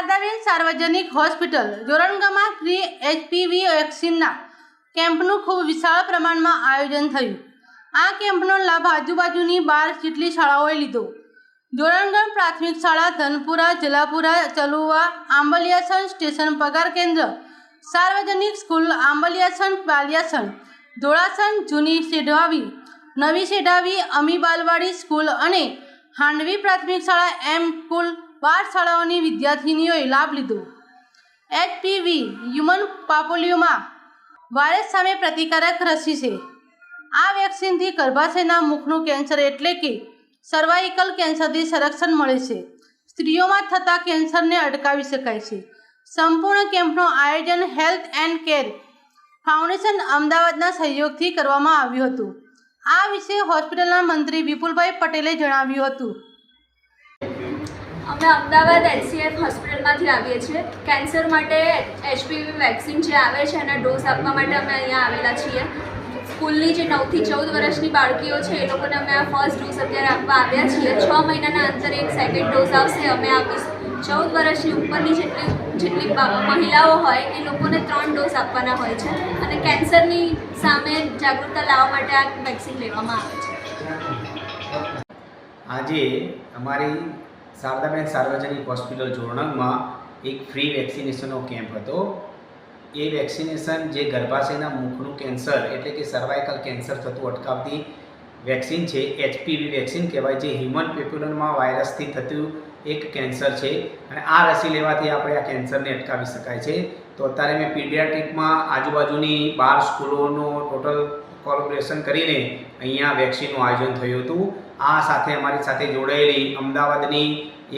શારદાબેન સાર્વજનિક હોસ્પિટલ જોરણગામાં free HPV વેક્સિનના કેમ્પનું ખૂબ વિશાળ પ્રમાણમાં આયોજન થયું. આ કેમ્પનો લાભ આજુબાજુની બાર જેટલી શાળાઓએ લીધો. જોરણગઢ પ્રાથમિક શાળા, ધનપુરા, જલાપુરા, ચલુવા, આંબલિયાસણ સ્ટેશન પગાર કેન્દ્ર, સાર્વજનિક સ્કૂલ, આંબલિયાસણ બાલિયાસણ, ધોળાસણ જૂની સેઢાવી નવી સેઢાવી અમી બાલવાડી સ્કૂલ અને હાંડવી પ્રાથમિક શાળા એમ કુલ બાર શાળાઓની વિદ્યાર્થિનીઓએ લાભ લીધો. એચપીવી હ્યુમન પાપોલિયોમાં વાયરસ સામે પ્રતિકારક રસી છે. આ વેક્સિનથી ગર્ભાશયના મુખનું કેન્સર એટલે કે સર્વાઇકલ કેન્સરથી સંરક્ષણ મળે છે. સ્ત્રીઓમાં થતા કેન્સરને અટકાવી શકાય છે. સંપૂર્ણ કેમ્પનું આયોજન હેલ્થ એન્ડ કેર ફાઉન્ડેશન અમદાવાદના સહયોગથી કરવામાં આવ્યું હતું. આ વિશે હોસ્પિટલના મંત્રી વિપુલભાઈ પટેલે જણાવ્યું હતું. અમે અમદાવાદ એચસીએફ હોસ્પિટલમાંથી આવીએ છીએ. કેન્સર માટે એચપીવી વેક્સિન જે આવે છે એના ડોઝ આપવા માટે અમે અહીંયા આવેલા છીએ. સ્કૂલની જે નવથી ચૌદ વર્ષની બાળકીઓ છે, એ લોકોને અમે આ ફર્સ્ટ ડોઝ અત્યારે આપવા આવ્યા છીએ. છ મહિનાના અંતરે એક સેકન્ડ ડોઝ આવશે. અમે આપીશું. ચૌદ વર્ષની ઉપરની જેટલી જેટલી મહિલાઓ હોય, એ લોકોને ત્રણ ડોઝ આપવાના હોય છે. અને કેન્સરની સામે જાગૃતતા લાવવા માટે આ વેક્સિન લેવામાં આવે છે. આજે અમારી શારદાબેન સાર્વજનિક હોસ્પિટલ જોરણંગમાં એક ફ્રી વેક્સિનેશનનો કેમ્પ હતો. એ વેક્સિનેશન જે ગર્ભાશયના મુખનું કેન્સર એટલે કે સર્વાઇકલ કેન્સર થતું અટકાવતી વેક્સિન છે એચપીવી વેક્સિન કહેવાય, જે હ્યુમન પેપ્યુલરમાં વાયરસથી થતું એક કેન્સર છે. અને આ રસી લેવાથી આપણે આ કેન્સરને અટકાવી શકાય છે. તો અત્યારે મેં પીડિયાટ્રિકમાં આજુબાજુની બાર સ્કૂલોનો ટોટલ કોર્પોરેશન કરીને અહીંયા વેક્સિનનું આયોજન થયું હતું. આ સાથે અમારી સાથે જોડાયેલી અમદાવાદની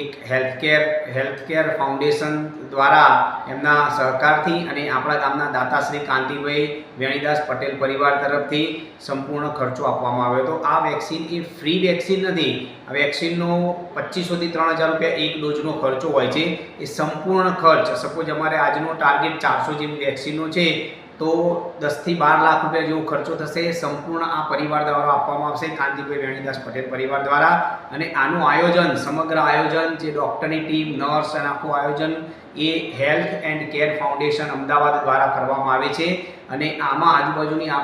એક હેલ્થકેર હેલ્થકેર ફાઉન્ડેશન દ્વારા એમના સહકારથી અને આપણા ગામના દાતાશ્રી કાંતિભાઈ વેણીદાસ પટેલ પરિવાર તરફથી સંપૂર્ણ ખર્ચો આપવામાં આવ્યો હતો. આ વેક્સિન એ ફ્રી વેક્સિન નથી. આ વેક્સિનનો પચીસોથી ત્રણ હજાર રૂપિયા એક ડોઝનો ખર્ચો હોય છે. એ સંપૂર્ણ ખર્ચ સપોઝ અમારે આજનો ટાર્ગેટ ચારસો જેવી વેક્સિનનો છે તો દસથી બાર લાખ રૂપિયા જેવો ખર્ચો થશે. સંપૂર્ણ આ પરિવાર દ્વારા આપવામાં આવશે. કાંતિભાઈ વેણીદાસ પટેલ પરિવાર દ્વારા. અને આનું આયોજન, સમગ્ર આયોજન જે ડૉક્ટરની ટીમ, નર્સ અને આખું આયોજન એ health and care foundation Ahmedabad દ્વારા કરવામાં આવે છે. અને આમાં આજુબાજુની આપણા